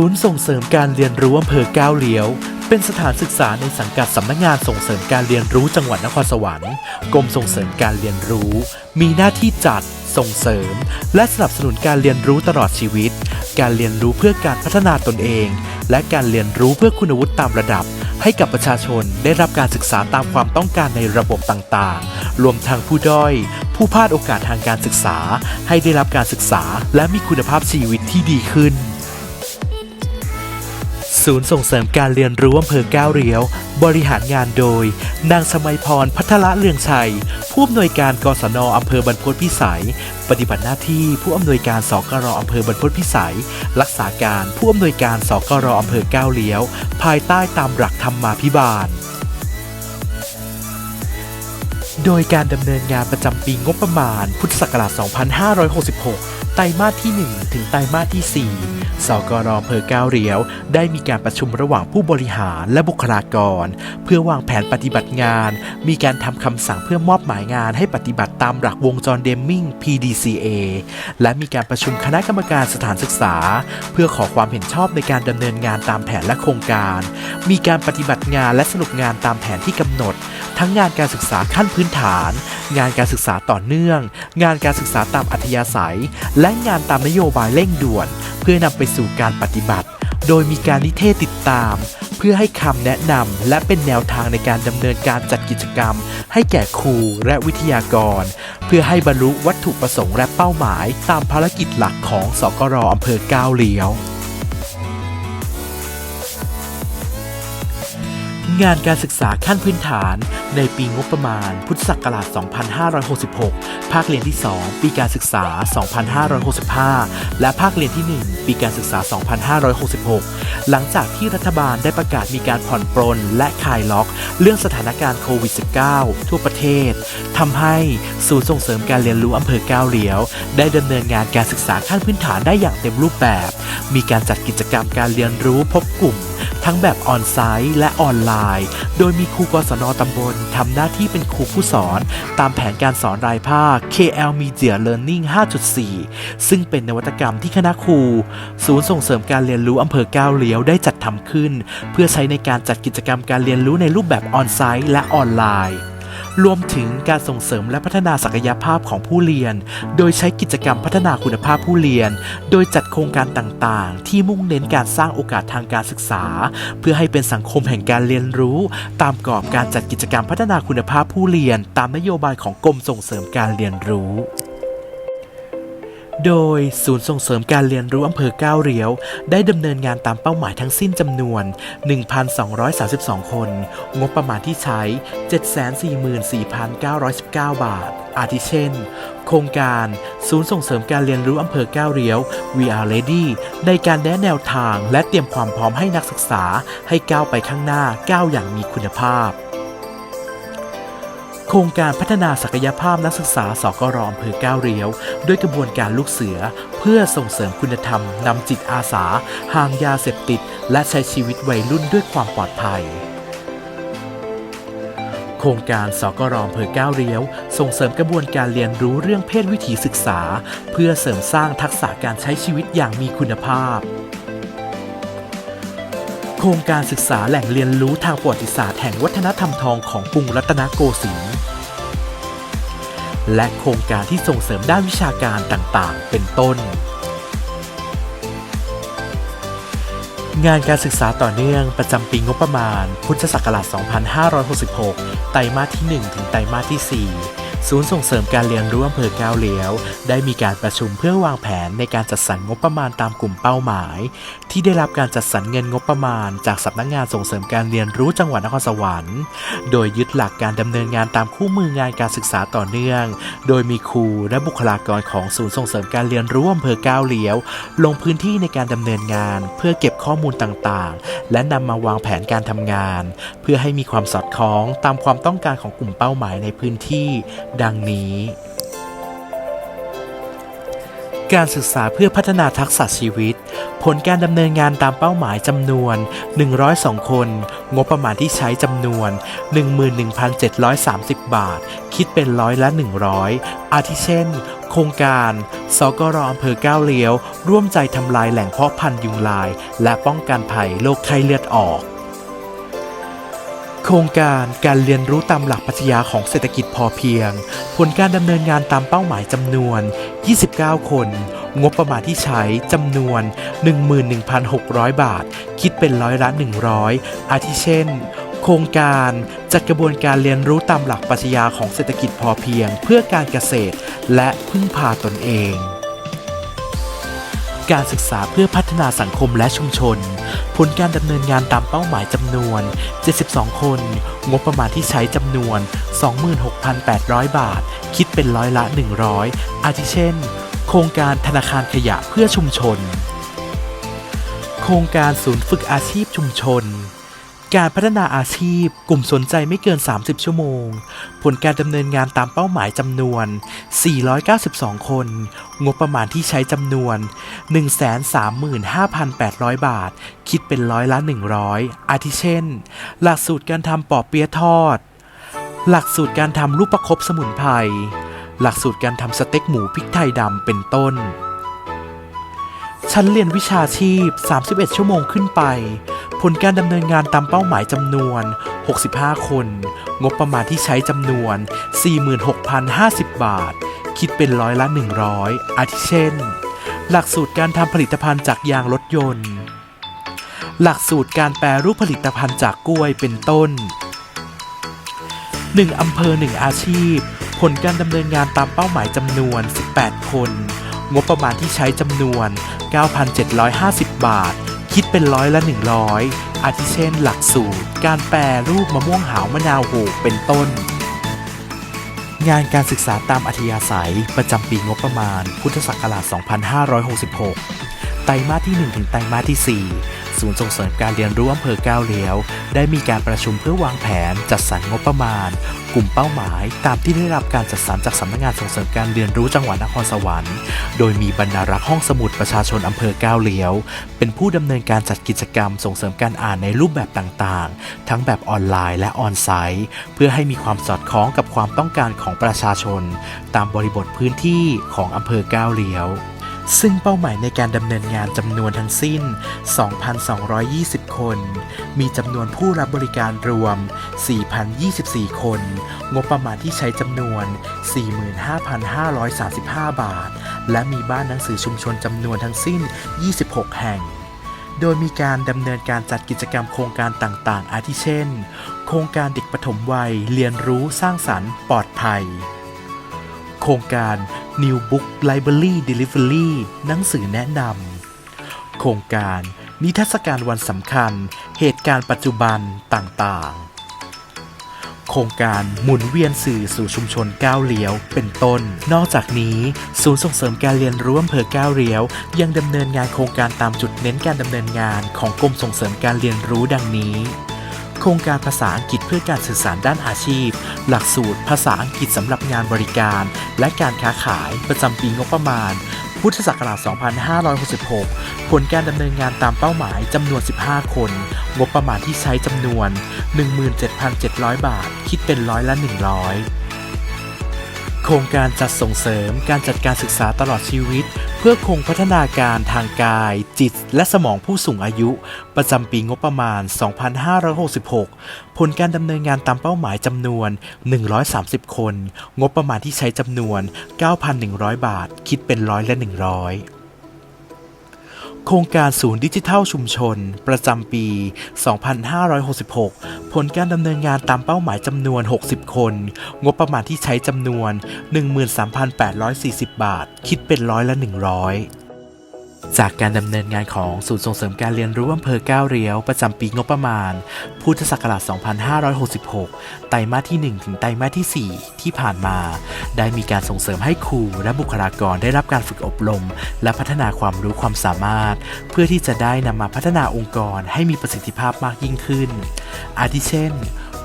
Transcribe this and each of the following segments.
ศูนย์ส่งเสริมการเรียนรู้อำเภอก้าวเลี้ยว เป็นสถานศึกษาในสังกัดสำนักงานส่งเสริมการเรียนรู้จังหวัดนครสวรรค์กรมส่งเสริมการเรียนรู้ มีหน้าที่จัด ส่งเสริม และสนับสนุนการเรียนรู้ตลอดชีวิต การเรียนรู้เพื่อการพัฒนาตนเอง และการเรียนรู้เพื่อคุณวุฒิตามระดับ ให้กับประชาชนได้รับการศึกษาตามความต้องการในระบบต่างๆ รวมทั้งผู้ด้อย ผู้พลาดโอกาสทางการศึกษา ให้ได้รับการศึกษา และมีคุณภาพชีวิตที่ดีขึ้น ศูนย์ส่งเสริมการเรียนรู้อำเภอก้าวเรียว บริหารงานโดย นางสมัยพรพัทละเลืองชัย ผู้อำนวยการกศนอำเภอบรรพตพิสัย ปฏิบัติหน้าที่ผู้อำนวยการสกรอำเภอบรรพตพิสัย รักษาการผู้อำนวยการสกรอำเภอก้าวเลี้ยว ภายใต้ตามหลักธรรมาภิบาลโดยการดำเนินงานประจำปีงบประมาณ พุทธศักราช 2566 ไตรมาสที่ 1 ถึงไตรมาสที่ 4 สกรอำเภอก้าวเรียว ได้มีการประชุมระหว่างผู้บริหารและบุคลากร เพื่อวางแผนปฏิบัติงาน มีการทำคำสั่งเพื่อมอบหมายงานให้ปฏิบัติตามหลักวงจรเดมมิง PDCA และมีการประชุมคณะกรรมการสถานศึกษา เพื่อขอความเห็นชอบในการดำเนินงานตามแผนและโครงการ มีการปฏิบัติงานและสรุปงานตามแผนที่กำหนด ทั้งงานการศึกษาขั้นพื้นฐาน งานการศึกษาต่อเนื่อง งานการศึกษาตามอัธยาศัยและและงานตามนโยบายเร่งด่วน เพื่อนำไปสู่การปฏิบัติ โดยมีการนิเทศติดตาม เพื่อให้คำแนะนำและเป็นแนวทางในการดำเนินการจัดกิจกรรม ให้แก่ครูและวิทยากร เพื่อให้บรรลุวัตถุประสงค์และเป้าหมาย ตามภารกิจหลักของสกรอำเภอก้าวเลี้ยว งานการศึกษาขั้นพื้นฐาน ในปีงบประมาณ พุทธศักราช 2566 ภาคเรียนที่ 2 ปีการศึกษา 2565 และภาคเรียนที่ 1 ปีการศึกษา 2566 หลังจากที่รัฐบาลได้ประกาศมีการผ่อนปรนและคลายล็อก เรื่องสถานการณ์โควิด -19 ทั่วประเทศทำให้ศูนย์ส่งเสริมการเรียนรู้อำเภอก้าวเลี้ยว ได้ดำเนินงานการศึกษาขั้นพื้นฐานได้อย่างเต็มรูปแบบ มีการจัดกิจกรรมการเรียนรู้พบกลุ่ม ทั้งแบบออนไซต์และออนไลน์โดยมีครูกศนตำบลทำหน้าที่เป็นครูผู้สอน ตามแผนการสอนรายภาค KL Media Learning 5.4 ซึ่งเป็นนวัตกรรมที่คณะครู ศูนย์ส่งเสริมการเรียนรู้อำเภอก้าวเลี้ยวได้จัดทำขึ้น เพื่อใช้ในการจัดกิจกรรมการเรียนรู้ในรูปแบบออนไซต์และออนไลน์ รวมถึงการส่งเสริมและพัฒนาศักยภาพของผู้เรียน โดยใช้กิจกรรมพัฒนาคุณภาพผู้เรียน โดยจัดโครงการต่างๆ ที่มุ่งเน้นการสร้างโอกาสทางการศึกษา เพื่อให้เป็นสังคมแห่งการเรียนรู้ ตามกรอบการจัดกิจกรรมพัฒนาคุณภาพผู้เรียน ตามนโยบายของกรมส่งเสริมการเรียนรู้ โดยศูนย์ส่งเสริมการเรียนรู้อำเภอก้าวเรียว ได้ดำเนินงานตามเป้าหมายทั้งสิ้นจำนวน 1,232 คน งบประมาณที่ใช้ 744,919 บาท อาทิเช่น โครงการ ศูนย์ส่งเสริมการเรียนรู้อำเภอก้าวเรียว We are ready ในการแนะแนวทางและเตรียมความพร้อมให้นักศึกษาให้ก้าวไปข้างหน้าก้าวอย่างมีคุณภาพ โครงการพัฒนาศักยภาพนักศึกษาสกรอำเภอก้าวเรียว ด้วยกระบวนการลูกเสือ เพื่อส่งเสริมคุณธรรมนำจิตอาสา ห่างยาเสพติด และใช้ชีวิตวัยรุ่นด้วยความปลอดภัยโครงการสกรอำเภอก้าวเรียว ส่งเสริมกระบวนการเรียนรู้เรื่องเพศวิถีศึกษา เพื่อเสริมสร้างทักษะการใช้ชีวิตอย่างมีคุณภาพ โครงการศึกษาแหล่งเรียนรู้ทางประวัติศาสตร์แห่งวัฒนธรรมทองของกรุงรัตนโกสินทร์ และโครงการที่ส่งเสริมด้านวิชาการต่างๆ เป็นต้น งานการศึกษาต่อเนื่องประจำปีงบประมาณ พุทธศักราช 2566 ไตรมาสที่ 1 ถึงไตรมาสที่ 4 ศูนย์ส่งเสริมการเรียนรู้อำเภอก้าวเลี้ยว ได้มีการประชุมเพื่อวางแผนในการจัดสรรงบประมาณตามกลุ่มเป้าหมาย ที่ได้รับการจัดสรรเงินงบประมาณ จากสำนักงานส่งเสริมการเรียนรู้จังหวัดนครสวรรค์ โดยยึดหลักการดำเนินงานตามคู่มืองานการศึกษาต่อเนื่อง โดยมีครูและบุคลากรของศูนย์ส่งเสริมการเรียนรู้อำเภอก้าวเลี้ยว ลงพื้นที่ในการดำเนินงาน เพื่อเก็บข้อมูลต่างๆ และนำมาวางแผนการทำงาน เพื่อให้มีความสอดคล้องตามความต้องการของกลุ่มเป้าหมายในพื้นที่ดังนี้ การศึกษาเพื่อพัฒนาทักษะชีวิต ผลการดำเนินงานตามเป้าหมายจำนวน 102 คน งบประมาณที่ใช้จำนวน 11,730 บาท คิดเป็นร้อยละ 100 อาทิเช่น โครงการ สกรอำเภอก้าวเลี้ยว ร่วมใจทำลายแหล่งเพาะพันธุ์ยุงลาย และป้องกันภัยโรคไข้เลือดออก โครงการการเรียนรู้ตามหลักปรัชญาของเศรษฐกิจพอเพียง ผลการดำเนินงานตามเป้าหมายจำนวน 29 คน งบประมาณที่ใช้จำนวน 11,600 บาท คิดเป็นร้อยละ 100 อาทิเช่น โครงการจัดกระบวนการเรียนรู้ตามหลักปรัชญาของเศรษฐกิจพอเพียง เพื่อการเกษตร และพึ่งพาตนเอง การศึกษาเพื่อพัฒนาสังคมและชุมชน ผลการดำเนินงานตามเป้าหมายจำนวน 72 คน งบประมาณที่ใช้จำนวน 26,800 บาท คิดเป็นร้อยละ 100 อาทิเช่น โครงการธนาคารขยะเพื่อชุมชน โครงการศูนย์ฝึกอาชีพชุมชน การพัฒนาอาชีพ กลุ่มสนใจไม่เกิน 30 ชั่วโมง ผลการดำเนินงานตามเป้าหมายจำนวน 492 คน งบประมาณที่ใช้จำนวน 135,800 บาท คิดเป็นร้อยละ 100 อาทิเช่น หลักสูตรการทำปอเปี๊ยะทอด หลักสูตรการทำลูกประคบสมุนไพร หลักสูตรการทำสเต็กหมูพริกไทยดำเป็นต้น ชั้นเรียนวิชาชีพ 31 ชั่วโมงขึ้นไป ผลการดำเนินงานตามเป้าหมายจำนวน 65 คน งบประมาณที่ใช้จำนวน 46,050 บาท คิดเป็นร้อยละ 100 อาทิเช่น หลักสูตรการทำผลิตภัณฑ์จากยางรถยนต์ หลักสูตรการแปรรูปผลิตภัณฑ์จากกล้วยเป็นต้น 1อำเภอ 1 อาชีพ ผลการดำเนินงานตามเป้าหมายจำนวน 18 คน งบประมาณที่ใช้จำนวน 9,750 บาท คิดเป็นร้อยละ 100 อาทิเช่น หลักสูตร การแปรรูปมะม่วงหาวมะนาวโหเป็นต้น งานการศึกษาตามอัธยาศัยประจำปีงบประมาณ พุทธศักราช 2566 ไตรมาสที่ 1 ถึงไตรมาสที่ 4 ศูนย์ส่งเสริมการเรียนรู้อำเภอก้าวเลี้ยว ได้มีการประชุมเพื่อวางแผน จัดสรรงบประมาณ กลุ่มเป้าหมาย ตามที่ได้รับการจัดสรรจากสำนักงานส่งเสริมการเรียนรู้จังหวัดนครสวรรค์ โดยมีบรรณารักษ์ห้องสมุดประชาชนอำเภอก้าวเลี้ยว เป็นผู้ดำเนินการจัดกิจกรรมส่งเสริมการอ่านในรูปแบบต่างๆ ทั้งแบบออนไลน์และออนไซต์ เพื่อให้มีความสอดคล้องกับความต้องการของประชาชน ตามบริบทพื้นที่ของอำเภอก้าวเลี้ยว ซึ่งเป้าหมายในการดำเนินงานจำนวนทั้งสิ้น 2,220 คน มีจำนวนผู้รับบริการรวม 4,024 คน งบประมาณที่ใช้จำนวน 45,535 บาท และมีบ้านหนังสือชุมชนจำนวนทั้งสิ้น 26 แห่ง โดยมีการดำเนินการจัดกิจกรรมโครงการต่างๆ อาทิเช่น โครงการเด็กปฐมวัย เรียนรู้สร้างสรรค์ปลอดภัย ครงการ New Book Library Delivery หนังสือแนะนำ โครงการนิทรรศการวันสำคัญ เหตุการณ์ปัจจุบันต่างๆ โครงการหมุนเวียนสื่อสู่ชุมชนก้าวเลี้ยว เป็นต้น นอกจากนี้ ศูนย์ส่งเสริมการเรียนรู้อำเภอก้าวเลี้ยว ยังดำเนินงานโครงการตามจุดเน้นการดำเนินงานของกรมส่งเสริมการเรียนรู้ดังนี้ โครงการภาษาอังกฤษเพื่อการสื่อสารด้านอาชีพ หลักสูตร ภาษาอังกฤษสำหรับงานบริการ และการค้าขายประจำปีงบประมาณ พุทธศักราช 2566 ผลการดำเนินงานตามเป้าหมายจำนวน 15 คน งบประมาณที่ใช้จำนวน 17,700 บาท คิดเป็นร้อยละ 100 โครงการจัดส่งเสริมการจัดการศึกษาตลอดชีวิต เพื่อคงพัฒนาการทางกาย จิต และสมองผู้สูงอายุ ประจำปีงบประมาณ 2566 ผลการดำเนินงานตามเป้าหมายจำนวน 130 คน งบประมาณที่ใช้จำนวน 9,100 บาท คิดเป็นร้อยละ 100 โครงการศูนย์ดิจิทัลชุมชน ประจำปี 2566 ผลการดำเนินงานตามเป้าหมายจำนวน 60 คน งบประมาณที่ใช้จำนวน 13,840 บาท คิดเป็นร้อยละ 100 จากการดำเนินงานของศูนย์ส่งเสริมการเรียนรู้อำเภอก้าวเรียวประจำปีงบประมาณ พุทธศักราช 2566 ไตรมาสที่ 1 ถึงไตรมาสที่ 4 ที่ผ่านมา ได้มีการส่งเสริมให้ครูและบุคลากรได้รับการฝึกอบรม และพัฒนาความรู้ความสามารถ เพื่อที่จะได้นำมาพัฒนาองค์กรให้มีประสิทธิภาพมากยิ่งขึ้น อาทิเช่น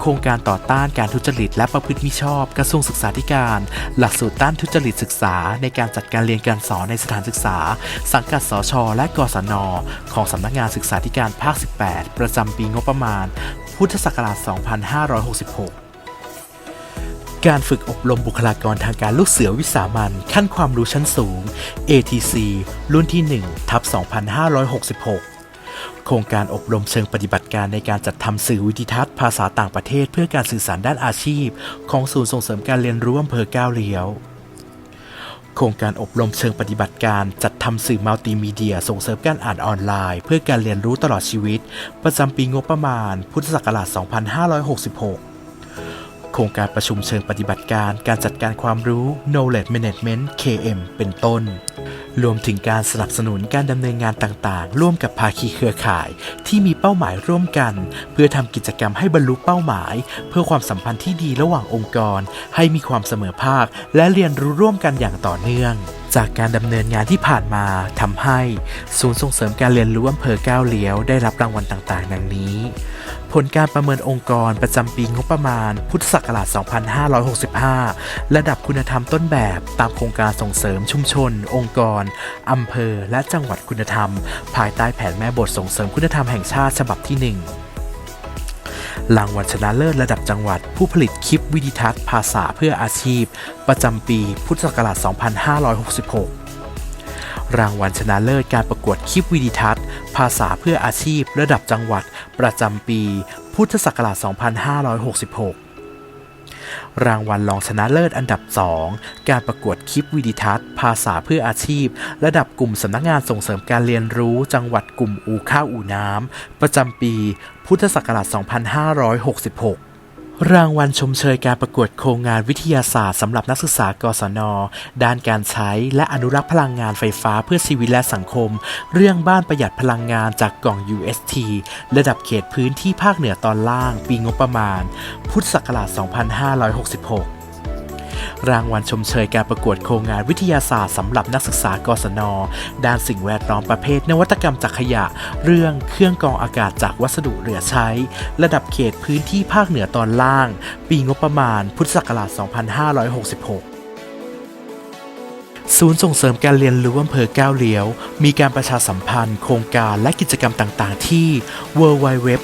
โครงการต่อต้านการทุจริตและประพฤติมิชอบ กระทรวงศึกษาธิการ หลักสูตรต้านทุจริตศึกษา ในการจัดการเรียนการสอนในสถานศึกษา สังกัดสช และกศน ของสำนักงานศึกษาธิการภาค 18 ประจำปีงบประมาณ พุทธศักราช 2566การฝึกอบรมบุคลากรทางการลูกเสือวิสามันขั้นความรู้ชั้นสูง ATC รุ่นที่1ทับ2566 ครงการอบรมเชิงปฏิบัติการในการจัดทำสื่อวิดิทัศน์ภาษาต่างประเทศ เพื่อการสื่อสารด้านอาชีพ ของศูนย์ส่งเสริมการเรียนรู้อำเภอก้าวเลี้ยวโครงการอบรมเชิงปฏิบัติการจัดทำสื่อมัลติมีเดีย ส่งเสริมการอ่านออนไลน์ เพื่อการเรียนรู้ตลอดชีวิต ประจำปีงบประมาณ พุทธศักราช 2566 โครงการประชุมเชิงปฏิบัติการการจัดการความรู้ Knowledge Management KM เป็นต้น รวมถึงการสนับสนุนการดำเนินงานต่างๆ ร่วมกับภาคีเครือข่าย ที่มีเป้าหมายร่วมกัน เพื่อทำกิจกรรมให้บรรลุเป้าหมาย เพื่อความสัมพันธ์ที่ดีระหว่างองค์กร ให้มีความเสมอภาค และเรียนรู้ร่วมกันอย่างต่อเนื่องจากการดำเนินงานที่ผ่านมาทำให้ ศูนย์ส่งเสริมการเรียนรู้อำเภอก้าวเลี้ยวได้รับรางวัลต่างๆ ดังนี้ ผลการประเมินองค์กรประจำปีงบประมาณ พุทธศักราช 2565 ระดับคุณธรรมต้นแบบตามโครงการส่งเสริมชุมชน องค์กรอำเภอ และจังหวัดคุณธรรม ภายใต้แผนแม่บทส่งเสริมคุณธรรมแห่งชาติฉบับที่ 1รางวัลชนะเลิศระดับจังหวัด ผู้ผลิตคลิปวิดิทัศน์ภาษาเพื่ออาชีพ ประจำปีพุทธศักราช 2566 รางวัลชนะเลิศการประกวดคลิปวิดิทัศน์ ภาษาเพื่ออาชีพระดับจังหวัด ประจำปี พุทธศักราช 2566รางวัลรองชนะเลิศอันดับ 2 การประกวดคลิปวิดิทัศน์ ภาษาเพื่ออาชีพ ระดับกลุ่มสำนักงานส่งเสริมการเรียนรู้ จังหวัดกลุ่มอู่ข้าวอู่น้ำ ประจำปี พุทธศักราช 2566 รางวัลชมเชยการประกวดโครงงานวิทยาศาสตร์สำหรับนักศึกษากศน ด้านการใช้และอนุรักษ์พลังงานไฟฟ้าเพื่อชีวิตและสังคม เรื่องบ้านประหยัดพลังงานจากกล่อง UST ระดับเขตพื้นที่ภาคเหนือตอนล่าง ปีงบประมาณ พุทธศักราช 2566 รางวัลชมเชยการประกวดโครงงานวิทยาศาสตร์สำหรับนักศึกษากศน ด้านสิ่งแวดล้อมประเภท นวัตกรรมจากขยะ เรื่องเครื่องกรองอากาศจากวัสดุเหลือใช้ ระดับเขตพื้นที่ภาคเหนือตอนล่าง ปีงบประมาณ พุทธศักราช 2566ศูนย์ส่งเสริมการเรียนรู้อำเภอก้าวเลี้ยว มีการประชาสัมพันธ์ โครงการและกิจกรรมต่างๆ ที่ www.kal.ac.th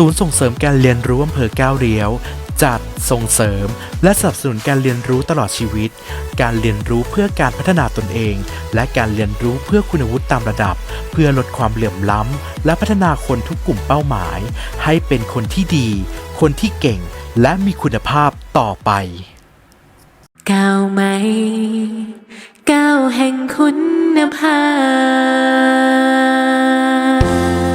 ศูนย์ส่งเสริมการเรียนรู้อำเภอก้าวเรียว จัดส่งเสริม และสนับสนุนการเรียนรู้ตลอดชีวิต การเรียนรู้เพื่อการพัฒนาตนเอง และการเรียนรู้เพื่อคุณวุฒิตามระดับ เพื่อลดความเหลื่อมล้ำ และพัฒนาคนทุกกลุ่มเป้าหมาย ให้เป็นคนที่ดี คนที่เก่ง และมีคุณภาพต่อไปก้าวใหม่ก้าวแห่งคุณภาพ